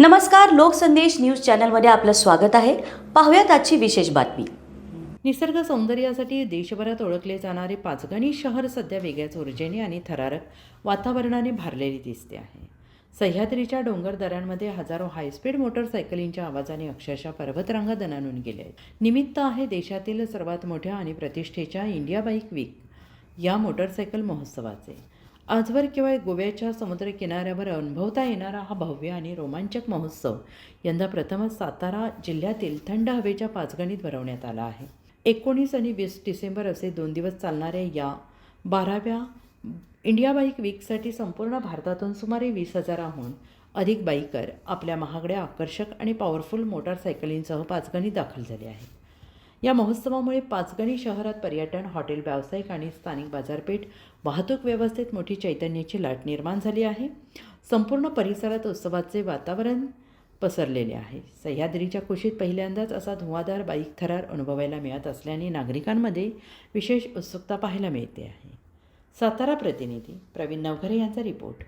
नमस्कार लोकसंदेश न्यूज चॅनलमध्ये आपलं स्वागत आहे. पाहूयात आजची विशेष बातमी. निसर्ग सौंदर्यासाठी देशभरात ओळखले जाणारे पाचगणी शहर सध्या वेगळ्याच ऊर्जेने आणि थरारक वातावरणाने भारलेली दिसते आहे. सह्याद्रीच्या डोंगर दऱ्यांमध्ये हजारो हायस्पीड मोटरसायकलींच्या आवाजाने अक्षरशः पर्वतरांगा दणानून गेले आहेत. निमित्त आहे देशातील सर्वात मोठ्या आणि प्रतिष्ठेच्या इंडिया बाईक वीक या मोटरसायकल महोत्सवाचे. आजवर केवळ गोव्याच्या समुद्र किनाऱ्यावर अनुभवता येणारा हा भव्य आणि रोमांचक महोत्सव यंदा प्रथमच सातारा जिल्ह्यातील थंड हवेच्या पाचगणीत भरवण्यात आला आहे. एकोणीस आणि वीस डिसेंबर असे दोन दिवस चालणाऱ्या या बाराव्या इंडिया बाईक वीकसाठी संपूर्ण भारतातून सुमारे वीस हजाराहून अधिक बाईकर आपल्या महागड्या आकर्षक आणि पॉवरफुल मोटारसायकलींसह पाचगणीत दाखल झाले आहेत. या महोत्सवामुळे पाचगणी शहरात पर्यटन हॉटेल व्यावसायिक आणि स्थानिक बाजारपेठ वाहतूक व्यवस्थेत मोठी चैतन्याची लाट निर्माण झाली आहे. संपूर्ण परिसरात उत्सवाचे वातावरण पसरलेले आहे. सह्याद्रीच्या कुशीत पहिल्यांदाच असा धुवाधार बाईक थरार अनुभवायला मिळत असल्याने नागरिकांमध्ये विशेष उत्सुकता पाहायला मिळते आहे. सातारा प्रतिनिधी प्रवीण नवघरे यांचा रिपोर्ट.